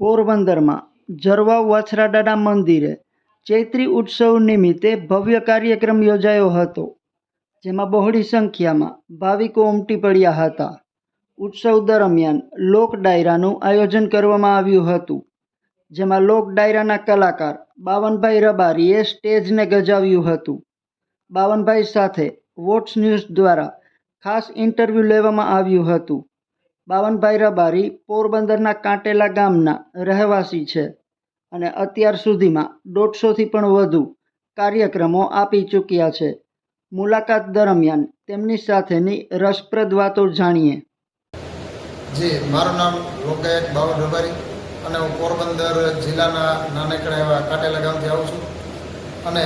પોરબંદરમાં જરવા વાછરાડાના મંદિરે ચૈત્રી ઉત્સવ નિમિત્તે ભવ્ય કાર્યક્રમ યોજાયો હતો, જેમાં બહોળી સંખ્યામાં ભાવિકો ઉમટી પડ્યા હતા. ઉત્સવ દરમિયાન લોક ડાયરાનું આયોજન કરવામાં આવ્યું હતું, જેમાં લોક ડાયરાના કલાકાર બાવનભાઈ રબારીએ સ્ટેજને ગજાવ્યું હતું. બાવનભાઈ સાથે વોટ્સ ન્યૂઝ દ્વારા ખાસ ઇન્ટરવ્યૂ લેવામાં આવ્યું હતું. બાવનભાઈ રબારી પોરબંદરના કાંટેલા ગામના રહેવાસી છે અને અત્યાર સુધીમાં દોઢસોથી પણ વધુ કાર્યક્રમો આપી ચૂક્યા છે. મુલાકાત દરમિયાન તેમની સાથેની રસપ્રદ વાતો જાણીએ. જી, મારું નામ લોકાયત બાવન રબારી અને હું પોરબંદર જિલ્લાના નાનકડા એવા કાટેલા ગામથી આવું છું. અને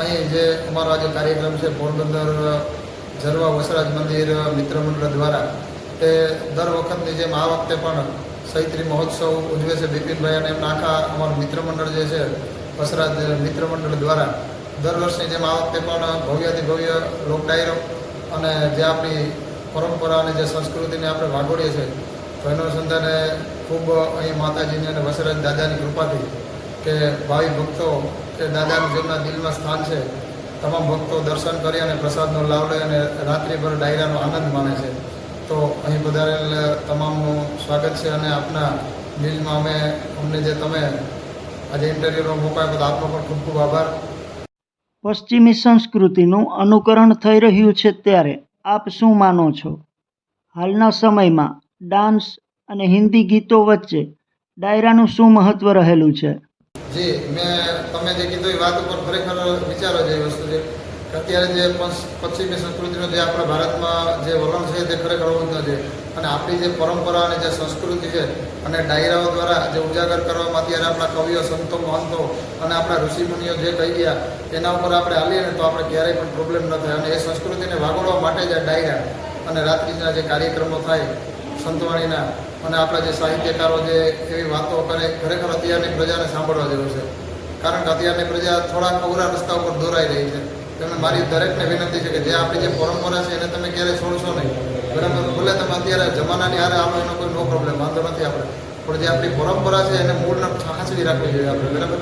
અહીં જે અમારો આજે કાર્યક્રમ છે, પોરબંદર જરવા વસરાજ મંદિર મિત્ર મંડળ દ્વારા તે દર વખતની જેમ આ વખતે પણ સૈત્રી મહોત્સવ ઉજવે છે બિપિનભાઈ અને એમના આખા અમારું મિત્રમંડળ જે છે, વસરાજ મિત્રમંડળ દ્વારા. દર વર્ષની જેમ આ વખતે પણ ભવ્યાથી ભવ્ય લોક ડાયરો અને જે આપણી પરંપરા અને જે સંસ્કૃતિને આપણે વાગોડીએ છીએ તો એનો અનુસંધાને ખૂબ અહીં માતાજીની અને વસરાજ દાદાની કૃપાથી કે ભાવિ ભક્તો કે દાદાનું જેમના દિલમાં સ્થાન છે, તમામ ભક્તો દર્શન કરી અને પ્રસાદનો લાભ લે અને રાત્રિભર ડાયરાનો આનંદ માણે છે. તો અહીં પધારેલ તમામનું સ્વાગત છે અને આપના મિલમાં અમે અમને જે તમે આજે ઇન્ટરવ્યૂનો મોકો આપ્યો આપનો પણ ખૂબ ખૂબ આભાર. પશ્ચિમી સંસ્કૃતિનું અનુકરણ થઈ રહ્યું છે ત્યારે આપ શું માનો છો? હાલના સમયમાં ડાન્સ અને હિન્દી ગીતો વચ્ચે ડાયરાનું શું મહત્ત્વ રહેલું છે? જી મેં તમે જે કીધું એ વાત ઉપર ખરેખર વિચારો જેવી વસ્તુ છે. અત્યારે જે પશ્ચિમી સંસ્કૃતિનો જે આપણા ભારતમાં જે વલણ છે ખરેખર હોવું છે. અને આપણી જે પરંપરા અને જે સંસ્કૃતિ છે અને ડાયરાઓ દ્વારા જે ઉજાગર કરવામાં અત્યારે આપણા કવિઓ, સંતો, મહંતો અને આપણા ઋષિમુનિઓ જે કહી ગયા, એના ઉપર આપણે હાલીએ ને તો આપણે ક્યારેય પણ પ્રોબ્લેમ ન થાય. અને એ સંસ્કૃતિને વાગોળવા માટે જ આ ડાયરા અને રાત્રિના જે કાર્યક્રમો થાય, સંતવાણીના અને આપણા જે સાહિત્યકારો જે એવી વાતો કરે, ખરેખર અત્યારની પ્રજાને સાંભળવા જેવું છે. કારણ કે અત્યારની પ્રજા થોડા અવરા રસ્તા ઉપર દોરાઈ રહી છે. તેમણે મારી દરેકને વિનંતી છે કે જે આપણી જે પરંપરા છે એને તમે ક્યારેય છોડશો નહીં. બરાબર? ભલે તમે અત્યારે જમાનાની હારે આવો, એનો કોઈ નો પ્રોબ્લેમ વાંધો નથી આપણે. પણ જે આપણી પરંપરા છે, એને મૂળને સાચવી રાખવી જોઈએ આપણે, બરાબર?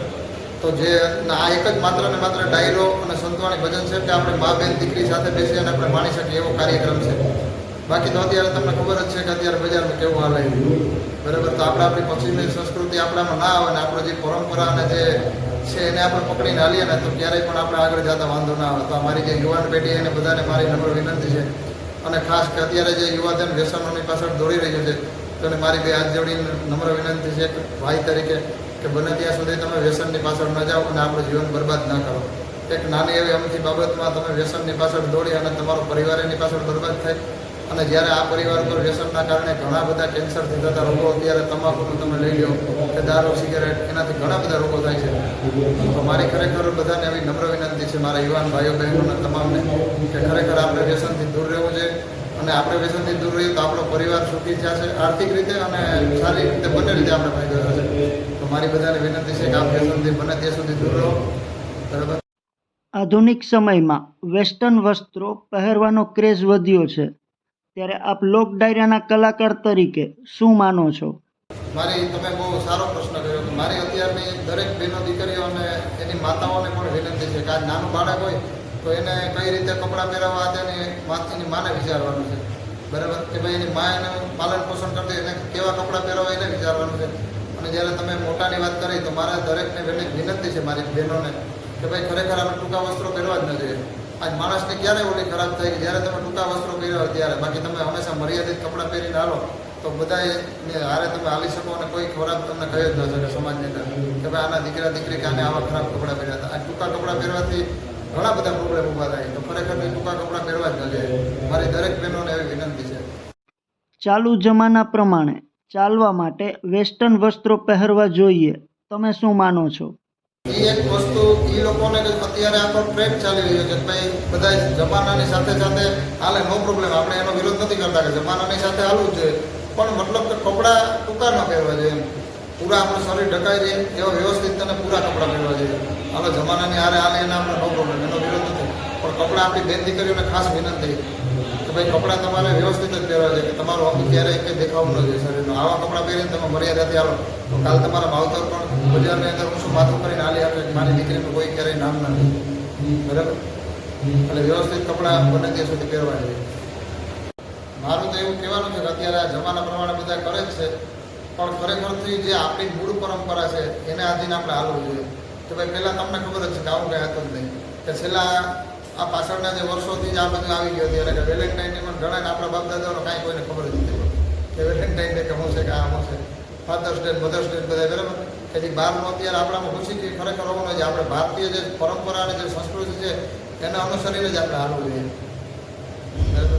તો જે આ એક જ માત્ર ને માત્ર ડાયરો અને સંતવાણી ભજન છે કે આપણે મા બેન દીકરી સાથે બેસી અને આપણે માણી શકીએ એવો કાર્યક્રમ છે. બાકી તો અત્યારે તમને ખબર જ છે કે અત્યારે બજારમાં કેવું હાલે બરાબર? તો આપણે આપણી પશ્ચિમી સંસ્કૃતિ આપણામાં ના આવે ને આપણે જે પરંપરા અને જે છે, એને આપણે પકડીને હાલીએ ને તો ક્યારેય પણ આપણે આગળ જતા વાંધો ના આવે. તો અમારી જે યુવાન પેઢી એને બધાને મારી નમ્ર વિનંતી છે અને ખાસ કે અત્યારે જે યુવાધન વ્યસનોની પાછળ દોડી રહ્યું છે, તો એને મારી બે હાથ જોડીને નમ્ર વિનંતી છે ભાઈ તરીકે કે બને ત્યાં સુધી તમે વ્યસનની પાછળ ન જાઓ અને આપણું જીવન બરબાદ ન કરો. એક નાની એવી અમથી બાબતમાં તમે વ્યસનની પાછળ દોડી અને તમારો પરિવાર એની પાછળ બરબાદ થાય. અને જ્યારે આ પરિવાર પર વ્યસનના કારણે ઘણા બધા કેન્સરથી થતા રોગો અત્યારે તમાકુનું તમે લઈ લો કે દારૂ સિગરેટ એનાથી ઘણા બધા રોગો થાય છે. તો મારી ખરેખર બધાને એવી નમ્ર વિનંતી છે મારા યુવાન ભાઈઓ, બહેનોને તમામને કે ખરેખર આપણે વ્યસનથી દૂર રહેવું છે અને આપણે વ્યસનથી દૂર રહીએ તો આપણો પરિવાર સુખી થશે, આર્થિક રીતે અને સારી રીતે બંને રીતે આપણે ફાયદો થશે. તો મારી બધાને વિનંતી છે કે આ વ્યસનથી બને ત્યાં સુધી દૂર રહો. બરાબર? આધુનિક સમયમાં વેસ્ટર્ન વસ્ત્રો પહેરવાનો ક્રેઝ વધ્યો છે. ત્યારે આપ લોક ડાયરાના કલાકાર તરીકે શું માનો છો? મારી, તમે બહુ સારો પ્રશ્ન કર્યો મારી અત્યારની દરેક બહેનો દીકરીઓ અને એની માતાઓને પણ વિનંતી છે કે આ નાનું બાળક હોય તો એને કઈ રીતે કપડાં પહેરાવવા તેની એની માને વિચારવાનું છે. બરાબર? કે ભાઈ એની મા એને પાલન પોષણ કરતી એને કેવા કપડાં પહેરાવવા એને વિચારવાનું છે. અને જ્યારે તમે મોટાની વાત કરી તો મારા દરેકને વિન- વિનંતી છે મારી બહેનોને કે ભાઈ ખરેખર આપણે ટૂંકા વસ્ત્રો પહેરવા જ ન જોઈએ. આજ માણસને ક્યારે ઓલી ખરાબ થાય કે જ્યારે તમે ટૂંકા વસ્ત્રો પહેર્યા હોય ત્યારે. બાકી તમે હંમેશા મર્યાદિત કપડાં પહેરીને હાલો. તો બધાએ હારે તમે હાલી શકો અને કોઈ ખરાબ તમને કહી જ ન શકે સમાજની અંદર કે ભાઈ આના દીકરા દીકરી કે આને આવા ખરાબ કપડાં પહેર્યા હતા. આ ટૂંકા કપડાં પહેરવાથી ઘણા બધા પ્રોબ્લેમ ઊભા થાય. તો ખરેખર ટૂંકા કપડાં પહેરવા જ ન જાય મારી દરેક બહેનોને એવી વિનંતી છે. ચાલુ જમાના પ્રમાણે ચાલવા માટે વેસ્ટર્ન વસ્ત્રો પહેરવા જોઈએ. તમે શું માનો છો? એ એક વસ્તુ એ લોકોને અત્યારે આપણો ટ્રેન્ડ ચાલી રહ્યો છે. ભાઈ બધા જમાનાની સાથે સાથે હાલે, નો પ્રોબ્લેમ આપણે એનો વિરોધ નથી કરતા કે જમાનાની સાથે હાલવું જોઈએ. પણ મતલબ કે કપડાં ટૂંકા ન પહેરવા જોઈએ પૂરા આપણું શરીર ઢકાઈ જાય એવા વ્યવસ્થિત અને પૂરા કપડાં પહેરવા જોઈએ. હાલો, જમાનાની હારે હાલે, એના આપણે નો પ્રોબ્લેમ એનો વિરોધ નથી. પણ કપડાં આપણી બેન દીકરીઓને ખાસ વિનંતી. ભાઈ કપડાં તમારે વ્યવસ્થિત જ પહેરવા છે કે તમારું અંગ ક્યારેય કંઈ દેખાવું ન જોઈએ, શરીરનું. આવા કપડાં પહેરીને તમે મર્યાદાથી આવો તો કાલ તમારા માવતર પણ બજારની અંદર ઊંચું માથું કરીને હાલી આવે મારી દીકરીનું કોઈ ક્યારેય નામ ના લે. બરાબર? એટલે વ્યવસ્થિત કપડાં બને ત્યાં સુધી પહેરવા જોઈએ. મારું તો એવું કહેવાનું છે કે અત્યારે આ જમાના પ્રમાણે બધા કરે જ છે, પણ ખરેખરથી જે આપણી મૂળ પરંપરા છે, એને આધીને આપણે હાલવું જોઈએ. કે ભાઈ પહેલાં તમને ખબર જ છે કે આવું કંઈ હતું જ નહીં. કે છેલ્લા આ પાછળના જે વર્ષોથી જ આ બધું આવી ગયું ત્યારે કે વેલેન્ટાઇન ડે પણ ઘણા આપણા બાપ દાદાઓને કાંઈ કોઈને ખબર જ નથી કે વેલેન્ટાઇન ડે કે હું છે કે આ શું છે. ફાધર્સ ડે મધર્સ ડે બધા બરાબર. કે જે બહારનું અત્યારે આપણામાં ખુશી કે ખરેખર હોવું છે. આપણે ભારતીય જે પરંપરા અને જે સંસ્કૃતિ છે, એને અનુસરીને જ આપણે હાલવું જોઈએ?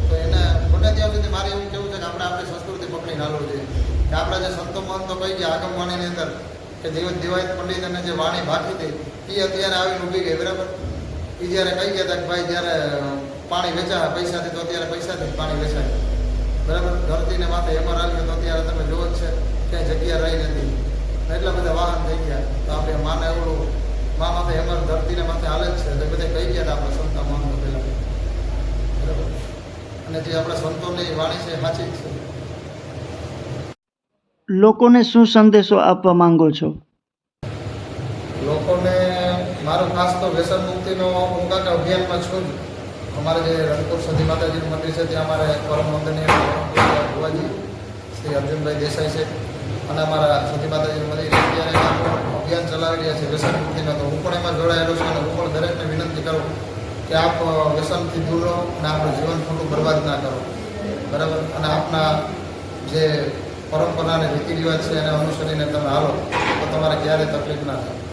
તો એને બને ત્યાં સુધી મારે એવું કેવું છે કે આપણે આપણી સંસ્કૃતિ પકડીને હાલવું જોઈએ. કે આપણા જે સંતો મહંતો કહી ગયા આગમ વાણીની અંદર, કે દેવ દિવાયત પંડિત અને જે વાણી ભાખી હતી, એ અત્યારે આવીને ઊભી ગઈ, બરાબર? એ જ્યારે કહી ગયા હતા કે ભાઈ જ્યારે પાણી વેચાય પૈસાથી, તો અત્યારે પૈસાથી થી પાણી વેચાય. બરાબર? ધરતીને માથે એમાં આવ્યું તો અત્યારે તમે જોવો છે ક્યાંય જગ્યા રહી નથી. એટલા બધા વાહન થઈ ગયા. તો આપણે માને એવું મા માથે એમર, ધરતીને માથે હાલે જ છે. તો બધા કહી ગયા હતા આપણા સંતા મહંતો પહેલા. બરાબર? અને જે આપણા સંતોની વાણી છે સાચી જ છે. લોકોને શું સંદેશો આપવા માંગો છો? મારું ખાસ તો વ્યસન મુક્તિનો હું કે અભિયાનમાં છું જ. અમારે જે રણપુર સતી માતાજીનું મંદિર છે, ત્યાં અમારે પરમ વંદનીય ભુવાજી, શ્રી અર્જુનભાઈ દેસાઈ છે. અને અમારા સતી માતાજીનું મંદિર અત્યારે અભિયાન ચલાવી રહ્યા છે વ્યસન મુક્તિનો. તો હું પણ એમાં જોડાયેલો છું અને હું પણ દરેકને વિનંતી કરું કે આપ વ્યસનથી દૂર રહો અને આપણું જીવન ખોટું બરબાદ ના કરો. બરાબર? અને આપના જે પરંપરા અને રીતિ રિવાજ છે, એને અનુસરીને તમે હાલો, તો તમારે ક્યારેય તકલીફ ના થાય.